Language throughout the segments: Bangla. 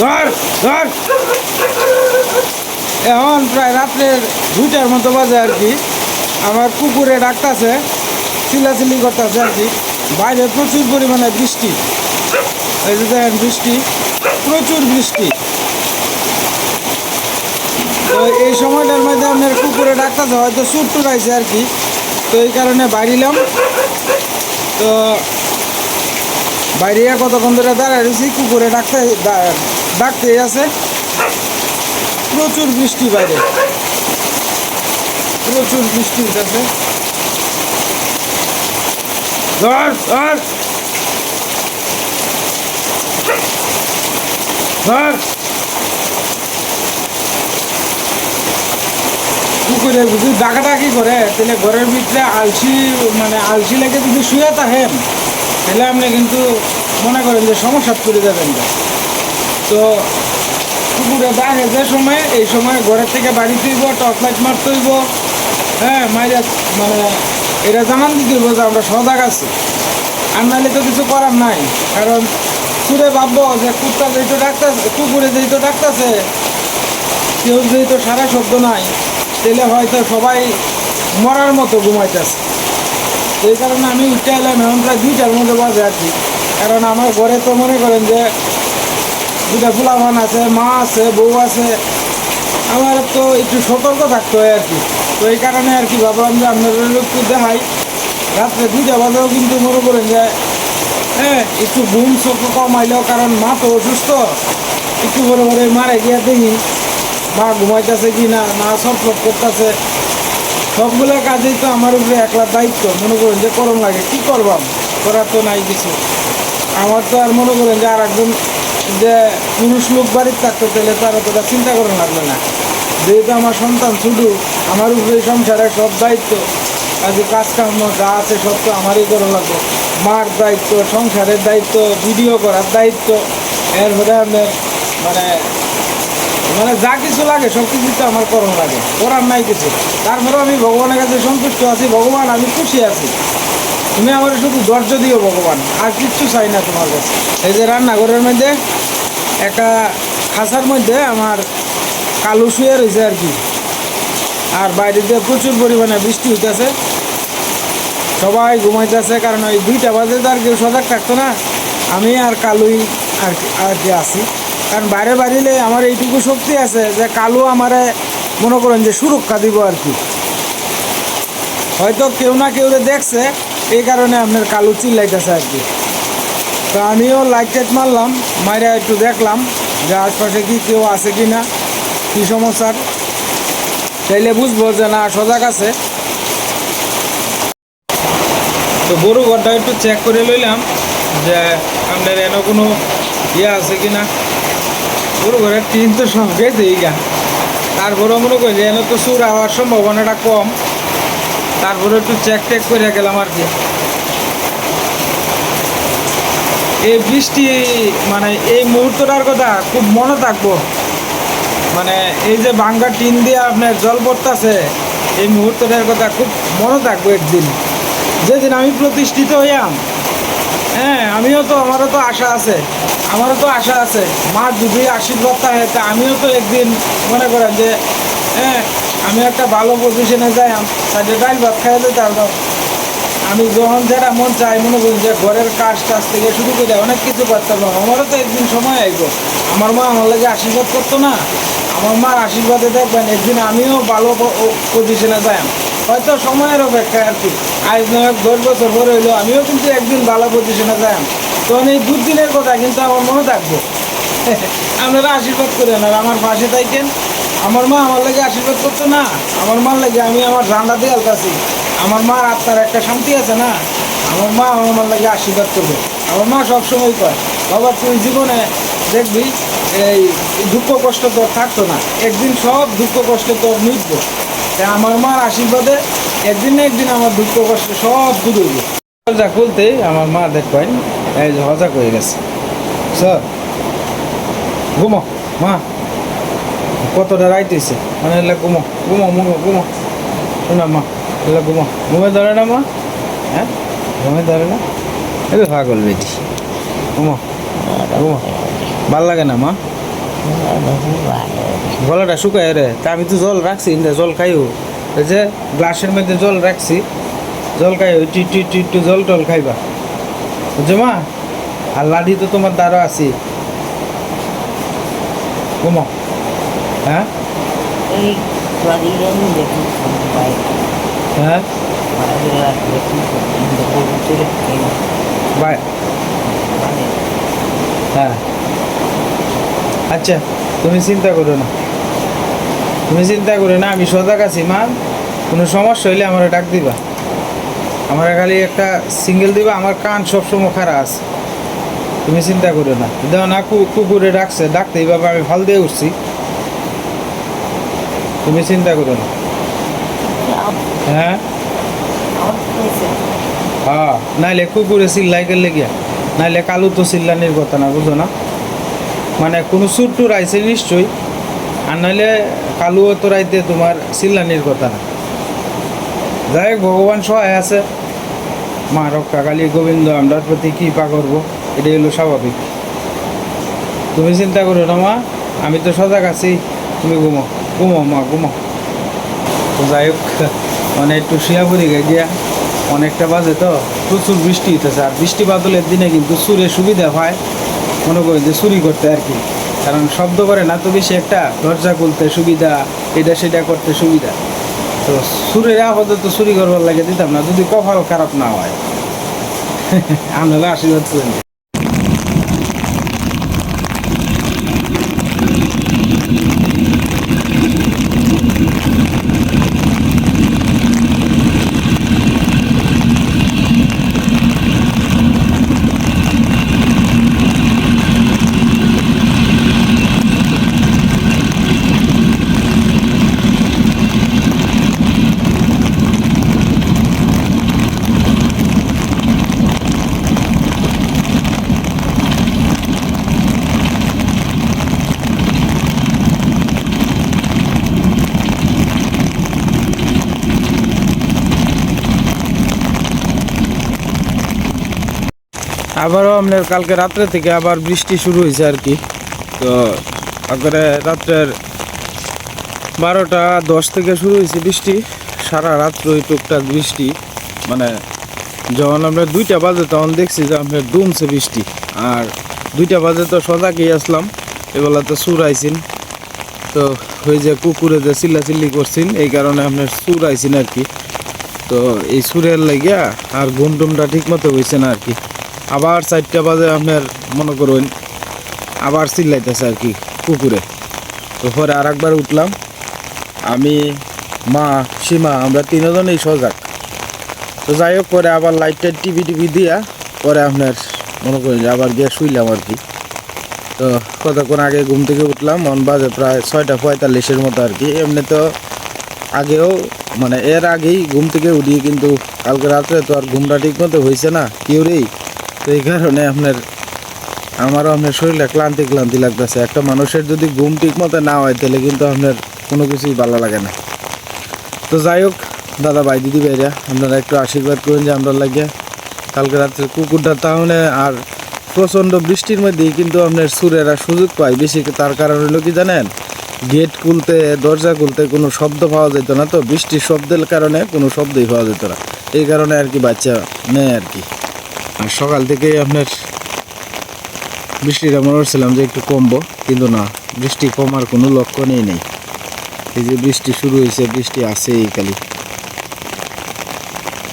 ধর ধর। এখন প্রায় রাত্রের দুইটার মতো বাজে আর কি। আমার কুকুরে ডাকতেছে, চিল্লাচিল্লি করতেছে আর কি। বাইরে প্রচুর পরিমাণে বৃষ্টি। এই যে দেখেন বৃষ্টি, প্রচুর বৃষ্টি। তো এই সময়টার মধ্যে আপনার কুকুরে ডাকতেছে, হয়তো সুর টুরাইছে আর কি। তো এই কারণে বাইরিলাম তো বাইরে কতক্ষণ ধরে দাঁড়ায় রয়েছি, কুকুরে ডাকতে ডা- ডাকতেই আছে। প্রচুর বৃষ্টি বাইরে। প্রচুর বৃষ্টি হইতেছে ধর ধর। ধর। কুকুরে যদি ডাকাডাকি করে, তাহলে ঘরের ভিতরে আলসি মানে আলসি লেগে যদি শুয়ে থাকেন, তাহলে আপনি কিন্তু মনে করেন যে সমস্যা করে যাবেন। তো কুকুরে দেখে যে সময়, এই সময় ঘরের থেকে বাড়ি তুইব, টর্চ লাইট মারতে হইব হ্যাঁ মাইরা মানে এটা জানান দিতে হইব যে আমরা সজাগ আছি। আর নাহলে তো কিছু করার নাই, কারণ সুরে ভাববো যে কুত্তা যেহেতু ডাকতেছে, কুকুরে যেহেতু ডাকতেছে, কেউ যেহেতু সারা শব্দ নাই, তাহলে হয়তো সবাই মরার মতো ঘুমাইতেছে। এই কারণে আমি উঠে এলাম, এখন প্রায় দুইটার মধ্যে বাজে আছি কারণ আমার ঘরে তো মনে করেন যে দুটা ফুলামান আছে, মা আছে, বউ আছে। আমার তো একটু সতর্ক থাকতে হয় আর কি। তো এই কারণে আর কি ভাবলাম যে আপনাদের একটু দেখাই। রাত্রে দুইটা বাজেও কিন্তু মনে করেন যে হ্যাঁ একটু ঘুম চোখ কমাইলেও কারণ মা তো অসুস্থ। একটু বড় বড় মারে গিয়ে দেখি, মা ঘুমাইতেছে কি না না সব সব করতেছে। সবগুলো কাজেই তো আমার উপরে একলা দায়িত্ব। মনে করেন যে করম লাগে। কি করবাম করার তো নাই কিছু। আমার তো আর মনে করেন যে আর একজন যে পুরুষ লোক বাড়ির থাকতো, তাহলে তার অতটা চিন্তা করেন লাগবে না। যেহেতু আমার সন্তান শুধু, আমার উপরে সংসারের সব দায়িত্ব, কাজে কাজ কাম যা আছে সব তো আমারই করা লাগবে। মার দায়িত্ব, সংসারের দায়িত্ব, ভিডিও করার দায়িত্ব এরপরে আপনার মানে মানে যা কিছু লাগে, সব কিছু তো আমার করণ লাগে, করার নাই কিছু। তারপরেও আমি ভগবানের কাছে সন্তুষ্ট আছি, ভগবান, আমি খুশি আছি। তুমি আমার শুধু ধৈর্য দিও ভগবান, আর কিচ্ছু চাই না তোমার কাছে। এই যে রান্নাঘরের মধ্যে একটা খাঁচার মধ্যে আমার কালো শুয়ে রয়েছে আর কি। আর বাইরে দিয়ে প্রচুর পরিমাণে বৃষ্টি হইতেছে। সবাই ঘুমাইতেছে, কারণ ওই দুইটা বাজে তো আর কেউ সজাগ থাকতো না। আমি আর কালুই আর কি আর কি আছি। কারণ বাইরে বাড়িলে আমার এইটুকু শক্তি আছে যে কালু আমারে মনে করেন যে সুরক্ষা দিব আর কি। হয়তো কেউ না কেউ দেখছে, এই কারণে আপনার কালু চিল্লাইতেছে আর কি। তো আমিও লাইট টাইট মারলাম, মাইরা একটু দেখলাম যে আশপাশে কি কেউ আছে কি না কী সমস্যার তাইলে বুঝব যে না, সজাগ আছে। তো গরু ঘরটা একটু চেক করে লইলাম যে আপনার এনে কোনো ইয়ে আছে কি না গরু ঘরের টিন তো সব গেছে এই গা। তারপরেও মনে করি যে এনে তো সুর হওয়ার সম্ভাবনাটা কম। তারপরে একটু চেক টেক করে গেলাম আর কি। এই বৃষ্টি মানে এই মুহূর্তটার কথা খুব মনে থাকব। মানে এই যে বাঙ্গা টিন দিয়ে আপনার জল পড়তেছে, এই মুহূর্তটার কথা খুব মনে থাকব একদিন। যেদিন আমি প্রতিষ্ঠিত হইয়াম হ্যাঁ আমিও তো, আমারও তো আশা আছে, আমারও তো আশা আছে। মা যদি আশীর্বাদ থাকে তা আমিও তো একদিন মনে করেন যে হ্যাঁ আমি একটা ভালো পজিশনে যাই সাইডে ডাইল ভাত খাই তারপর আমি যখন যেটা মন চাই মনে করি যে ঘরের কাজ টাজ থেকে শুরু করে অনেক কিছু করতে পারব আমারও তো একদিন সময় আইব আমার মা আমার লাগে আশীর্বাদ করতো না। আমার মার আশীর্বাদে দেখবেন, একদিন আমিও ভালো পজিশনে যাই হয়তো সময়ের অপেক্ষায় আর কি। আজ নয় দশ বছর পরে হইল, আমিও কিন্তু একদিন ভালো পজিশনে যাই তখন এই দুদিনের কথা কিন্তু আমার মনে থাকব। আপনারা আশীর্বাদ করেন, আর আমার পাশে থাকেন। আমার মা আমার লাগে আশীর্বাদ করতো না। আমার মার লাগে আমি আমার ঝান্ডা দিয়ে আলতাছি। আমার মার আত্মার একটা শান্তি আছে না? আমার মা আমার লাগে আশীর্বাদ করবে। আমার মা সবসময় কয়, বাবা, তুই জীবনে দেখবি, এই দুঃখ কষ্ট তোর থাকতো না। একদিন সব দুঃখ কষ্ট তোর মিটব। তাই আমার মার আশীর্বাদে একদিন না একদিন আমার দুঃখ কষ্ট সব দূর হইব। দরজা খুলতেই আমার মা দেখবেন, এই হজা হয়ে গেছে। স্যার, ঘুমো, মা। কতটা রাইতেছে মানে ঘুমো ঘুমো ঘুমো ঘুমো। শোনা মা। এলে ঘুমো। ঘুমে ধরে না মা? হ্যাঁ? ঘুমে ধরে না? এই তো পাগল বেটি। ঘুমো। ঘুমো। ভালো লাগে না মা? গলাটা শুকায় রে। তা আমি তো জল রাখছি জল খাইও। এই যে গ্লাসের মধ্যে জল রাখছি জল খাইও। একটু একটু একটু একটু জল টল খাইবা। বুঝছ মা? আর লাডি তো তোমার দ্বারা আছি। ঘুমো। হ্যাঁ এই বাড়ির দেখি বাইরে হ্যাঁ? হ্যাঁ। আচ্ছা তুমি চিন্তা করো না। তুমি চিন্তা করো না, আমি সজাগ আছি, মা। কোনো সমস্যা হইলে আমার ডাক দিবা। আমার খালি একটা সিঙ্গেল দিবা, আমার কান সবসময় খারাপ আছে। তুমি চিন্তা করো না। দেখো না কুকুরে ডাকছে, ডাকতে এইভাবে আমি ভালো দিয়ে উঠছি। তুমি চিন্তা করো না। হ্যাঁ? হ্যাঁ নাইলে কুকুরে চিল্লাই গেলে গিয়া নাইলে কালু তো চিল্লানির কথা না, বুঝো না? মানে কোনো সুর টুর আইছে নিশ্চয়ই, আর নাইলে কালুও তো রাইতে তোমার চিল্লানির কথা না। যাই ভগবান সহায় আছে। মা রক্ষা, কালী গোবিন্দ, আমরার প্রতি কৃপা করব, এটাই হলো স্বাভাবিক। তুমি চিন্তা করো না মা, আমি তো সজাগ আছি। তুমি ঘুমো ঘুমো মা, ঘুমো। যাই হোক। মানে একটু শিয়াপুরি গিয়া অনেকটা বাজে তো, প্রচুর বৃষ্টি হইতেছে। আর বৃষ্টি বাদলের দিনে কিন্তু সুরে সুবিধা হয়, মনে করি যে চুরি করতে আর কি। কারণ শব্দ করে না, তো বেশি একটা দরজা খুলতে সুবিধা, এটা সেটা করতে সুবিধা। তো সুরের আপাতত চুরি করবার লাগে দিতাম না, যদি কপাল খারাপ না হয়। আমরা আশীর্বাদ করেন আবারও আপনার কালকে রাত্রে থেকে আবার বৃষ্টি শুরু হয়েছে আর কি। তো তারপরে রাত্রের বারোটা দশ থেকে শুরু হয়েছে বৃষ্টি, সারা রাত্র ওই টুকটাক বৃষ্টি। মানে যখন আমরা দুইটা বাজে তখন দেখছি যে আপনার ডুমছে বৃষ্টি। আর দুইটা বাজে তো সজাগেই আসলাম এবেলা তো সুর আইসিন তো ওই যে কুকুরে যে চিল্লাচিল্লি করছেন, এই কারণে আপনার সুর আইসিন আর কি। তো এই সুরের লাগিয়া আর ঘুম টুমটা ঠিক মতো হয়েছে না আর কি। আবার চারটা বাজে আপনার মনে করুন, আবার চিল্লাইতেছে আর কি পুকুরে। তো পরে আর একবার উঠলাম। আমি, মা, সীমা, আমরা তিনজনেই সজাগ। তো যাই হোক, পরে আবার লাইটটা টিভি টিভি দিয়া পরে আপনার মনে করেন যে আবার গিয়ে শুইলাম আর কি। তো কতক্ষণ আগে ঘুম থেকে উঠলাম, মন বাজে প্রায় ছয়টা পঁয়তাল্লিশের মতো আর কি। এমনি তো আগেও মানে এর আগেই ঘুম থেকে উঠি, কিন্তু কালকে রাত্রে তো আর ঘুমটা ঠিক মতো হয়েছে না কেউরেই তো এই কারণে আপনার, আমারও আপনার শরীরে ক্লান্তি ক্লান্তি লাগতেছে। একটা মানুষের যদি ঘুম ঠিক মতো না হয়, তাহলে কিন্তু আপনার কোনো কিছুই ভালো লাগে না। তো যাই হোক, দাদা ভাই, দিদি ভাইরা, আপনারা একটু আশীর্বাদ করুন যে আমরা লাগিয়ে কালকে রাত্রে কুকুরটা তাহলে আর প্রচণ্ড বৃষ্টির মধ্যেই কিন্তু আপনার সুরেরা সুযোগ পায়। বেশি তার কারণ হলো কি জানেন? গেট খুলতে, দরজা খুলতে কোনো শব্দ পাওয়া যেত না তো। বৃষ্টির শব্দের কারণে কোনো শব্দই পাওয়া যেত না। এই কারণে আর কি বাচ্চা নেয় আর কি। আর সকাল থেকেই আপনার বৃষ্টিটা মনে করছিলাম যে একটু কমবো, কিন্তু না, বৃষ্টি কমার কোনো লক্ষণই নেই। এই যে বৃষ্টি শুরু হয়েছে, বৃষ্টি আছে এই খালি।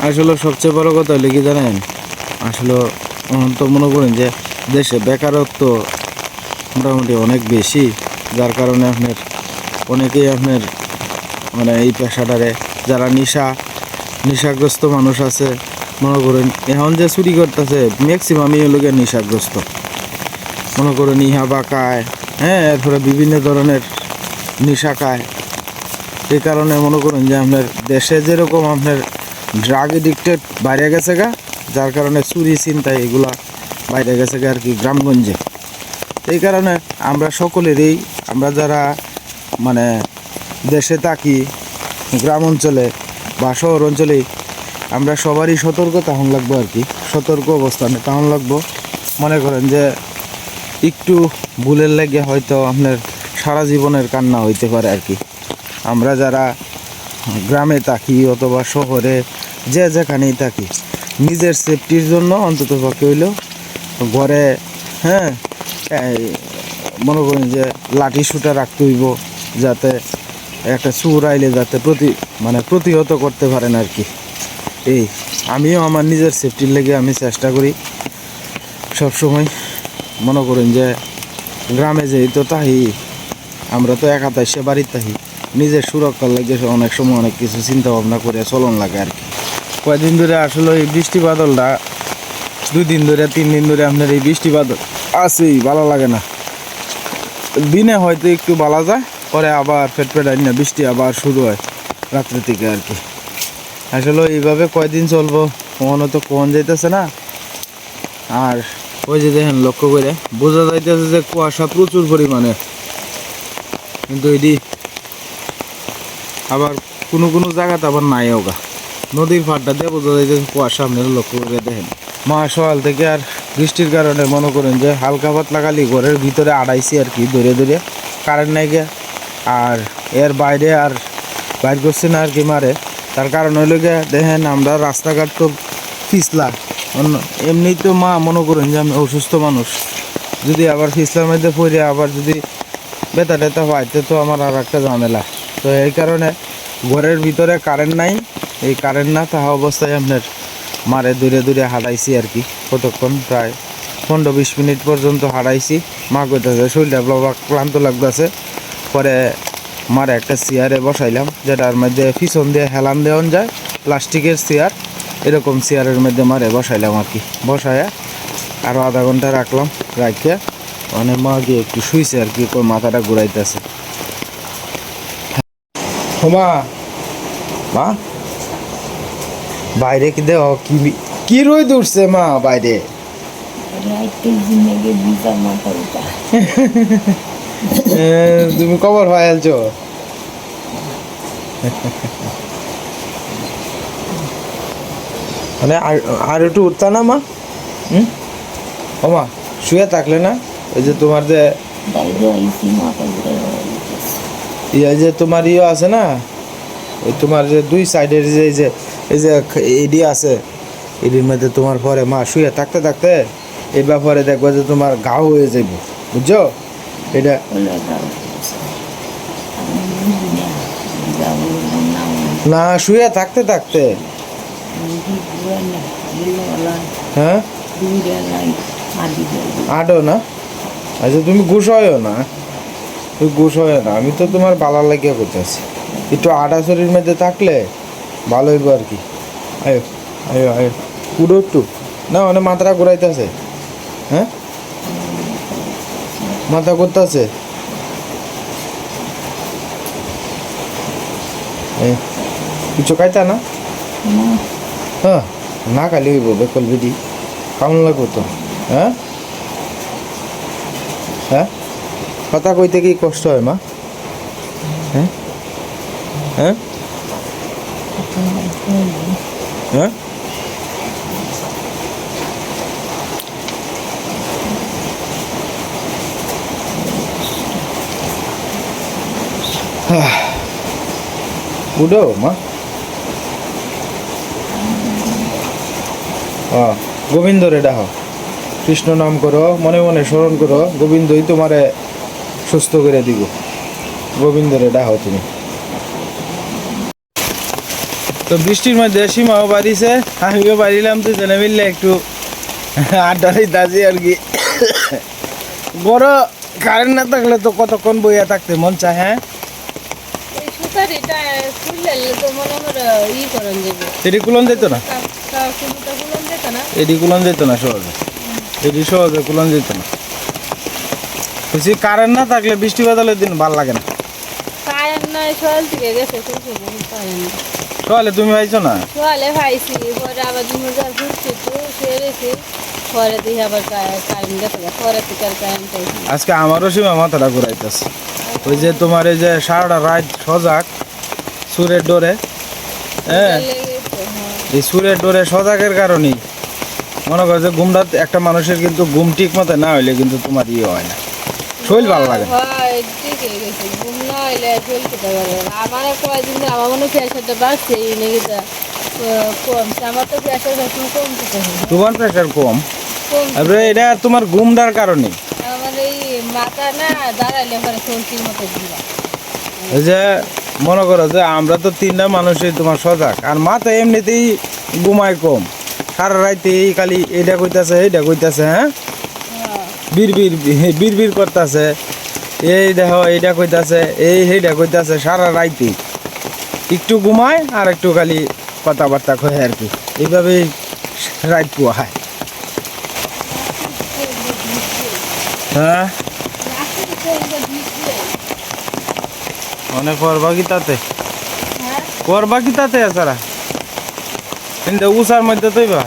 আসলে সবচেয়ে বড় কথা হলে কি জানেন, আসলে তো মনে করেন যে দেশে বেকারত্ব মোটামুটি অনেক বেশি, যার কারণে আপনার অনেকেই আপনার মানে এই পেশাটারে, যারা নেশা, নেশাগ্রস্ত মানুষ আছে মনে করেন, এখন যে চুরি করতেছে ম্যাক্সিমাম এই লোকের নেশাগ্রস্ত। মনে করেন, ইহা বা খায় হ্যাঁ এরপরে বিভিন্ন ধরনের নেশা খায়। এই কারণে মনে করুন যে আপনার দেশে যেরকম আপনার ড্রাগ এডিক্টেড বাইরে গেছে গা, যার কারণে চুরি চিন্তা এগুলা বাইরে গেছে গা আর কি গ্রামগঞ্জে। এই কারণে আমরা সকলেরই, আমরা যারা মানে দেশে থাকি, গ্রাম অঞ্চলে বা শহর অঞ্চলেই আমরা সবারই সতর্ক তখন লাগবো আর কি। সতর্ক অবস্থানে তখন লাগবো। মনে করেন যে একটু ভুলের লেগে হয়তো আপনার সারা জীবনের কান্না হইতে পারে আর কি। আমরা যারা গ্রামে থাকি অথবা শহরে যে যেখানেই থাকি, নিজের সেফটির জন্য অন্তত পক্ষে হইলেও ঘরে হ্যাঁ মনে করেন যে লাঠি সুটা রাখতে হইব যাতে একটা চুর আইলে যাতে প্রতি মানে প্রতিহত করতে পারেন আর কি। এই, আমিও আমার নিজের সেফটির লেগে আমি চেষ্টা করি। সব সময় মনে করেন যে গ্রামে যেই তো তাহি, আমরা তো একা তাই সে বাড়ির তাহি। নিজের সুরক্ষার লাগে অনেক সময় অনেক কিছু চিন্তা ভাবনা করে চলন লাগে আর কি। কয়েকদিন ধরে আসলে এই বৃষ্টি বাদলটা দুই দিন ধরে, তিন দিন ধরে আপনার এই বৃষ্টি বাদল আছেই, ভালো লাগে না। দিনে হয়তো একটু ভালো যায়, পরে আবার পেটাই না বৃষ্টি আবার শুরু হয়, রাত্রে থেকে আর কি। আসলে এইভাবে কয়দিন চলবো? কখনো তো কখন যাইতেছে না। আর ওই যে দেখেন, লক্ষ্য করে বোঝা যাইতেছে যে কুয়াশা প্রচুর পরিমাণে। কিন্তু এটি আবার কোনো কোনো জায়গাতে আবার নাই ওগা। নদীর ফাটটা দিয়ে বোঝা যাইতেছে কুয়াশা আপনারা লক্ষ্য করে দেখেন। মা সকাল থেকে আর বৃষ্টির কারণে মনে করেন যে হালকা পাতলা খালি ঘরের ভিতরে আড়াইছি আর কি, ধরে ধরে। কারেন্ট নাই আর এর বাইরে আর বাইর করছে না আর কি মারে। তার কারণ হইল গিয়া দেখেন আমরা রাস্তাঘাট তো অন্য এমনি তো মা মনে করেন যে আমি অসুস্থ মানুষ। যদি আবার পিছলার মধ্যে পড়ে আবার যদি বেতা টেতা পাইতে তো আমার আর একটা ঝামেলা। তো এই কারণে ঘরের ভিতরে কারেন্ট নাই। এই কারেন্ট না থাকা অবস্থায় আপনার মারে দূরে দূরে হাঁটাইছি আর কি। কতক্ষণ? প্রায় পনেরো বিশ মিনিট পর্যন্ত হারাইছি মা কইতেছে, শরীরটা ক্লান্ত লাগতেছে। পরে মারে একটা চেয়ারে বসাইলাম যেটার মধ্যে পিছন দিয়ে হেলান দেওয়ান যায় প্লাস্টিকের চেয়ার এরকম চেয়ারের মধ্যে মারে বসাইলাম আর কি। বসায় আরও আধা ঘণ্টা রাখলাম রাখিয়া মানে মা গিয়ে একটু শুইছে আর কি কই মাথাটা ঘুরাইতেছে। মা মা বাইরে কি দেও কি কি রই উঠছে মা বাইরে? জিন্দগি বিজার মাথা উঠা তুমি কবর ফাইলছো মানে আর একটু উঠতা না, মা? হুম? ও মা, শুয়ে থাকলে না? ওই যে তোমার যে ইয়ে যে তোমার ইয়ে আছে না? ওই তোমার যে দুই সাইডের যে, এই যে এই যে এডি আছে, এডির মধ্যে তোমার পরে মা শুয়ে থাকতে থাকতে এই ব্যাপারে দেখব যে তোমার ঘাও হয়ে যাইব। বুঝছ? এটা না, শুয়ে থাকতে থাকতে। হ্যাঁ? আডো না? আচ্ছা তুমি ঘুষ হয় না? তুমি ঘুষ হয় না। আমি তো তোমার বালা লাগিয়ে করতেছি একটু আডা শরীর মধ্যে থাকলে ভালো হইব আর কি। আয়ো আয়ো আয়ো। পুরো একটু। না, অনেক মাথাটা ঘুরাইতেছে। হ্যাঁ? মাথা করতেছে কিছু খাইতা না? হ্যাঁ না খালি হইব বেকল বিডি। কেমন লাগবো তো হ্যাঁ? হ্যাঁ? কথা কইতে কি কষ্ট হয় মা? হ্যাঁ? হ্যাঁ। হ্যাঁ? উঠো মা গোবিন্দ রে ডাহ কৃষ্ণ নাম করো মনে মনে স্মরণ করো গোবিন্দই তোমারে সুস্থ করে দিব গোবিন্দ রে ডাহ তুমি তো বৃষ্টির মধ্যে সীমাও বাড়িছে আমিও বাড়িলাম তো জেনে মিললে একটু আড্ডাই দাজি আর কি। বড় কারেন্ট না থাকলে তো কতক্ষণ বইয়া থাকতে মন চায় হ্যাঁ এই সুতারিটা খুললে তো মনে হয় ই করেন যাবে এটি কুলন যেত না? সুতা খুলন যেত না? এটি কুলন যেত না সহজে। এটি সহজে কুলন যেত না। বেশি কারেন্ট না থাকলে বৃষ্টি বাদলের দিন ভালো লাগে না। সকালে তুমি পাইছো না? পাইছি পরে আবার দু হাজার ঘুরছি তো সে রেখে পরে দিয়ে আবার কারেন্ট গেছে পরে থেকে আর কারেন্ট আজকে আমারও সীমা মাথাটা ঘুরাইতেছে। ওই যে তোমার এই যে সারাটা রাত সজাগ সুরের ডোরে। হ্যাঁ? হ্যাঁ। এই সুরের ডোরে সজাগের কারণেই। মনে করো যে ঘুমটা একটা মানুষের কিন্তু ঘুম ঠিক মতো না হইলে কিন্তু তোমার ইয়ে হয় না। শরীর ভালো লাগে। আমার কয়েকদিন মনে প্রেশারটা বাড়ছে এই নাকি তোমার প্রেশার কম? তারপরে এটা তোমার ঘুমটার কারণে। আমার এই মাথা না দাঁড়াইলে পরে চলতির মতো ঘুরা এই যে মনে করো যে আমরা তো তিনটা মানুষই তোমার সজাগ। আর মাথা এমনিতেই ঘুমায় কম। সারা রাইতে এই খালি এটা কইতাছে এইটা কইতাছে হ্যাঁ? বীর বীর বীর বীর করতেছে। এই দেখো এইটা কইতাছে এই সেইটা কইতাছে সারা রাইতে। একটু ঘুমায় আর একটু খালি কথাবার্তা কয় আর কি। এইভাবেই রাত হয় হ্যাঁ? মনে করবা কি তাতে। করবা কি তাতে এছাড়া? কিন্তু উষার মধ্যে তৈবা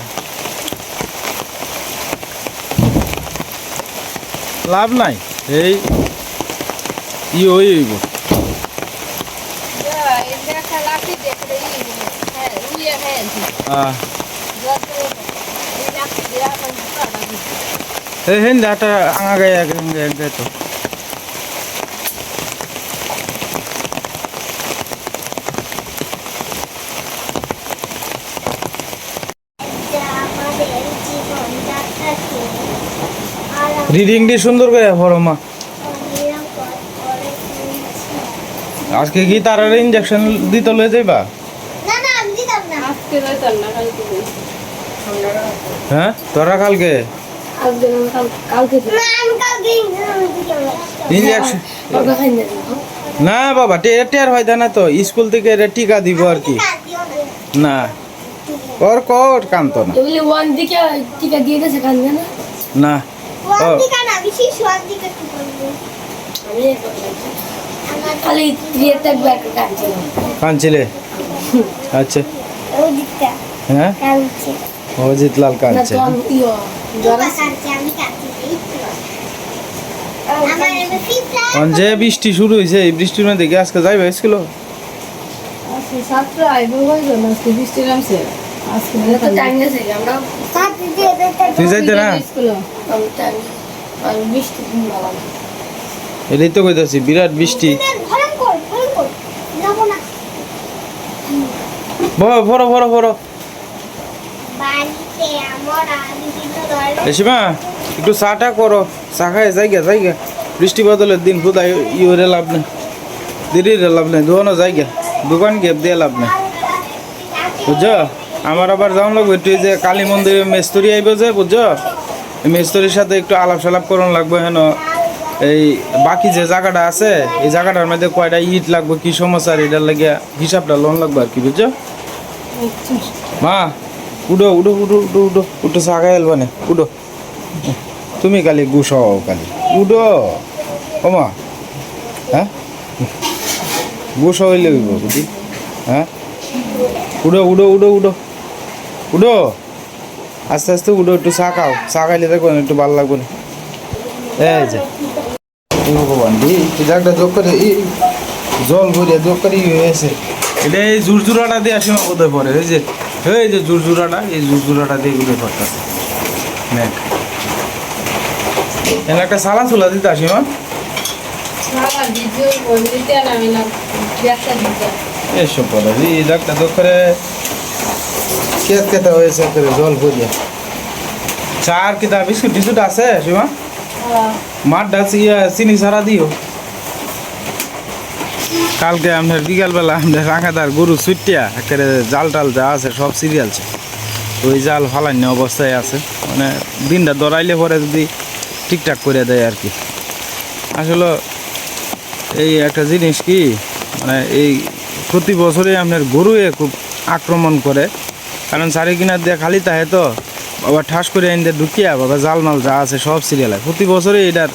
লাভ নাই। এই ই ওই হইব হেন একটা আঙা গায়ে তো। রিডিংটি সুন্দর করে পড়ো মা। আজকে কি তার ইঞ্জেকশন দিতে লয়ে যাইবা? না না আমি দিতাম না। আজকে যাইতাম না কালকে যাই। হ্যাঁ? তোরা কালকে? কালকে কাল- কালকে না বাবা খাই না না বাবা টের টের হয় না তো। স্কুল থেকে এটা টিকা দিব আর কি। না। না। কর কর কান্ত না। ওয়ান দিকে টিকা দিয়ে কান্দে না? না। কাঁদছিল আচ্ছা। হ্যাঁ? অজিত লাল কাঁদছে যে বৃষ্টি শুরু হয়েছে এই বৃষ্টির মধ্যে কি আজকে যাইবে স্কুল? আজকে সাতটা আইবো হইল না আজকে বৃষ্টি নামছে। আজকে তো টাইম গেছে আমরা তুই যাইতে না। এটাই তো কইতাছি বিরাট বৃষ্টি। আমরা বিভিন্ন ধরনের এসিমা একটু চাটা করো। চা খায় জায়গা জায়গা। বৃষ্টি বদলের দিন খুদাই ইউরে লাভ নেই। দিদির লাভ নেই দোকানও জায়গা। দোকান গেপ দিয়ে লাভ নেই। বুঝছ? আমার আবার যাওয়ান লাগবে একটু যে কালী মন্দিরে মেস্তরি আইব যে, বুঝছ? মেস্তরির সাথে একটু আলাপ সালাপ করন লাগবে হেন। এই বাকি যে জায়গাটা আছে, এই জায়গাটার মধ্যে কয়টা ইট লাগবে, কি সমস্যা এটার লাগে হিসাবটা লোন লাগবে আর কি, বুঝছ? মা উডো উডো উডো উডো উডো উঠো সাগা এলবানে উডো তুমি কালি গুছাও কালি। উডো মা হ্যাঁ? গুছাও হইলে বুঝি হ্যাঁ? উডো উডো উডো উডো উডো আস্তে আস্তে উডো একটু চা খাও। চা খাইলে দেখো একটু ভালো লাগবে না। এই যে। ভগবান জায়গাটা যোগ করে জল ভরিয়া যোগ করে হয়েছে। এটা এই জুরজুরাটা দিয়ে আসি বোধহয় পরে এই যে। এই যে জুরজুরাটা এই জুরজুরাটা দিয়ে এগুলো পড়তেছে। নেট এখানে একটা সালা চুলা দিতে আসি মা। এসব পরে এই জায়গাটা যোগ কেত কেতা হয়েছে করে জল ভরিয়া। চা আর কিতা বিস্কুট টিস্কুট আছে সীমা মাঠ ডাচ ইয়া চিনি সারা দিও। কালকে আপনার বিকালবেলা আপনার রাঙাদার গরু ছুটিয়া একেবারে জাল টাল যা আছে সব সিরিয়ালছে ওই জাল ফালান্য অবস্থায় আছে। মানে দিনটা দৌড়াইলে পরে যদি ঠিকঠাক করে দেয় আর কি। আসলে এই একটা জিনিস কি মানে এই প্রতি বছরে আপনার গরুয়ে খুব আক্রমণ করে। কারণ চারি কিনার দিয়ে খালি তাহে তো বাবা ঠাস করে এনে ঢুকিয়া বাবা জালমাল যা আছে সব সিরিয়ালে প্রতি বছরে এটার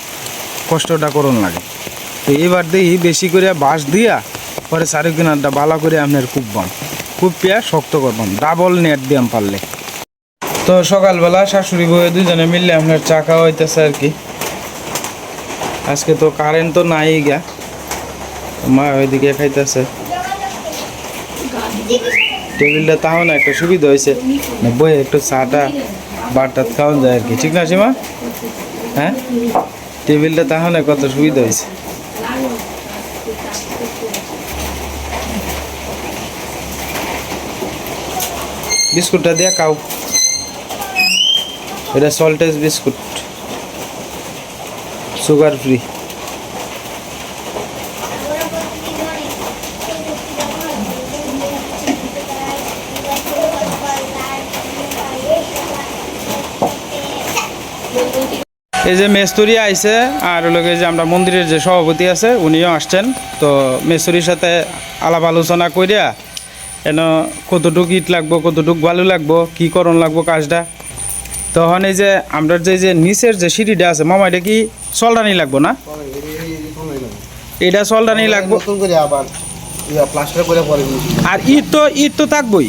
কষ্টটা করণ লাগে। তো এবার দেখি বেশি করে বাঁশ দিয়া পরে চারি কিনারটা বালা করে আপনার কুপবাম কুপিয়া শক্ত করবাম ডাবল নেট দিয়াম পারলে। তো সকালবেলা শাশুড়ি বউয়ে দুজনে মিললে আপনার চা খাওয়া হইতেছে আর কি। আজকে তো কারেন্ট তো নাই গা। মা ওইদিকে খাইতেছে। টেবিলটা তাও না একটা সুবিধা হয়েছে। বই একটু চাটা ভাত টাত খাওয়ান যায় আর কি। ঠিক না, সীমা? হ্যাঁ? টেবিলটা তাহলে কত সুবিধা হয়েছে। বিস্কুটটা দিয়ে খাও। এটা সল্টেজ বিস্কুট। Sugar free. এই যে মেস্তরি আইছে আর লোকে যে আমরা মন্দিরের যে সভাপতি আছে উনিও আসছেন। তো মেস্তরির সাথে আলাপ আলোচনা করিয়া এন কতটুক ইট লাগবো কতটুক বালু লাগবো কি করণ লাগবো কাজটা। তখন এই যে আমরা যে যে নিচের যে সিঁড়িটা আছে মামা এটা কি সলডানি লাগবো না? এটা সলডানি লাগবো। আর ইট তো ইট তো থাকবোই।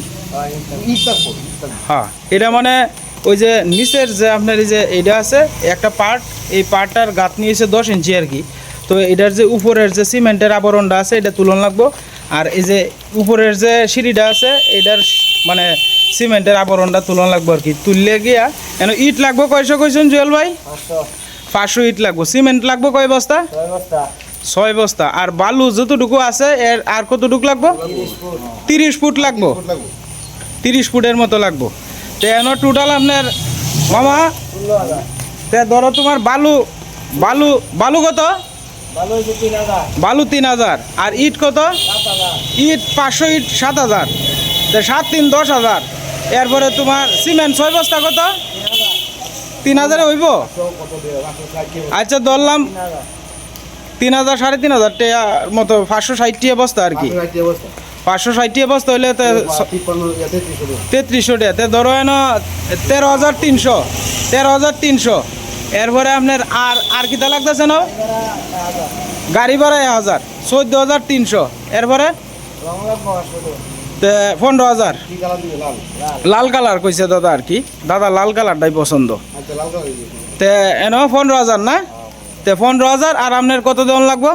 হ্যাঁ এটা মানে ওই যে নিচের যে আপনার এই যে এইটা আছে একটা পার্ট এই পার্টটার গাত নিয়েছে দশ ইঞ্চি আর কি। তো এটার যে উপরের যে সিমেন্টের আবরণটা আছে এটা তুলন লাগবো। আর এই যে উপরের যে সিঁড়িটা আছে এটার মানে সিমেন্টের আবরণটা তুলন লাগবো আর কি। তুললে গিয়া এন ইট লাগবো কয়শো কইছেন জুয়েল ভাই? পাঁচশো। ইট লাগবো। সিমেন্ট লাগবো কয় বস্তা? ছয় বস্তা। আর বালু যতটুকু আছে এর আর কতটুকু লাগবো। তিরিশ ফুট লাগবো। তিরিশ ফুটের মতো লাগবো। তো এন টোটাল আপনার মামা? তে ধরো তোমার বালু বালু বালু কত? বালু তিন হাজার। আর ইট কত? ইট পাঁচশো ইট সাত হাজার। সাত তিন দশ হাজার। এরপরে তোমার সিমেন্ট ছয় বস্তা কত? তিন হাজারে হইব? আচ্ছা ধরলাম তিন হাজার। সাড়ে তিন হাজার। টাকার মতো পাঁচশো ষাটটি বস্তা আর কি। পাঁচশো ষাটটি বস্তা হইলে তেত্রিশশো টাকা। ধরো এন তেরো হাজার তিনশো। তেরো হাজার তিনশো। এরপরে আপনার আর আর কিতা লাগতেছে না গাড়ি ভাড়া এক হাজার। চোদ্দ হাজার তিনশো। এরপরে? পনেরো হাজার? লাল। কালার কইছে দাদা আর কি। দাদা, লাল কালারটাই পছন্দ। তে এন পনেরো হাজার না? তে পনেরো হাজার আর আপনার কত দেওয়ান লাগবো?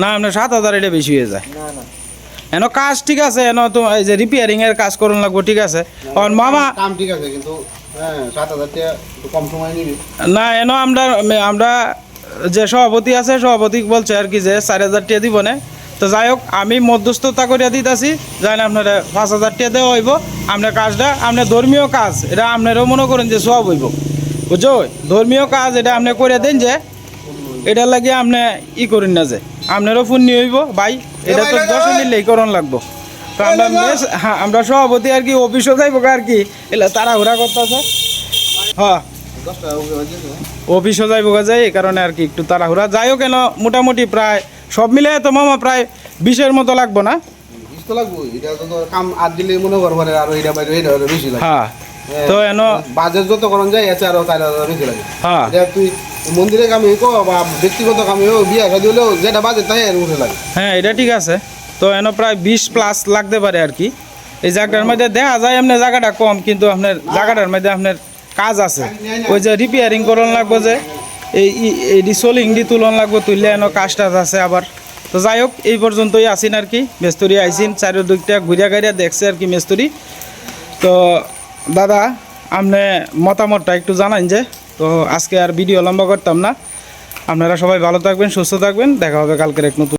না, আপনার সাত হাজার, এটা বেশি হয়ে যায়। এন কাজ ঠিক আছে এন তো এই যে রিপেয়ারিং এর কাজ করুন লাগবো ঠিক আছে। আর মামা কাম ঠিক আছে কিন্তু হ্যাঁ সাত হাজার টাকা কম সময় নিবি। না এন আমরা আমরা যে সভাপতি আছে সভাপতি বলছে আর কি যে চার হাজার টাকা দিব না। তো যাই হোক আমি মধ্যস্থতা করিয়া দিতেছি যাই না আপনার পাঁচ হাজার টাকা দেওয়া হইব আপনার কাজটা আপনার ধর্মীয় কাজ এটা আপনারও মনে করেন যে সব হইব। বুঝছ? ধর্মীয় কাজ এটা আপনি করে দেন যে এটা লাগে আপনি ই করেন না যে আপনারও পুণ্য হইব ভাই। এটা তো দশ নিলেই করণ লাগবো। তো আমরা হ্যাঁ আমরা সভাপতি আর কি অফিসও যাইব আর কি। এলা তাড়াহুড়া করতেছে। হ্যাঁ। অফিসও যাইব যায় এই কারণে আর কি একটু তাড়াহুড়া। যাইও কেন মোটামুটি প্রায় সব মিলে তো মামা প্রায় বিশের মতো লাগবো না? তো লাগবো। এটা তো তোর কাম আর দিলে কর আরও এটা বাইরে এটা আরও বেশি লাগে হ্যাঁ। তো এন বাজেট যত করণ যায় এতে আরও চার হাজার বেশি লাগে। হ্যাঁ। তুই মন্দিরে কামে কো বা ব্যক্তিগত কামে হোক বিয়া শাদী হলেও যেটা বাজেট তাই আর উঠে লাগে। হ্যাঁ এটা ঠিক আছে। তো এন প্রায় বিশ প্লাস লাগতে পারে আর কি। এই জায়গাটার মধ্যে দেখা যায় আপনার জায়গাটা কম কিন্তু আপনার জায়গাটার মধ্যে আপনার কাজ আছে। ওই যে রিপেয়ারিং করন লাগবো যে এই এই সোলিং ডি তুলন লাগবো তুললে এন কাজ টাজ আছে আবার। তো যাই হোক এই পর্যন্তই আসিন আর কি। মেস্তরি আইসিন চারিদিকটা ঘুরিয়া গাড়িয়া দেখছে আর কি মেস্তরি। তো দাদা, আপনি মতামতটা একটু জানান যে, তো আজকে আর ভিডিও লম্বা করতাম না। আপনারা সবাই ভালো থাকবেন, সুস্থ থাকবেন। দেখা হবে কালকের এক নতুন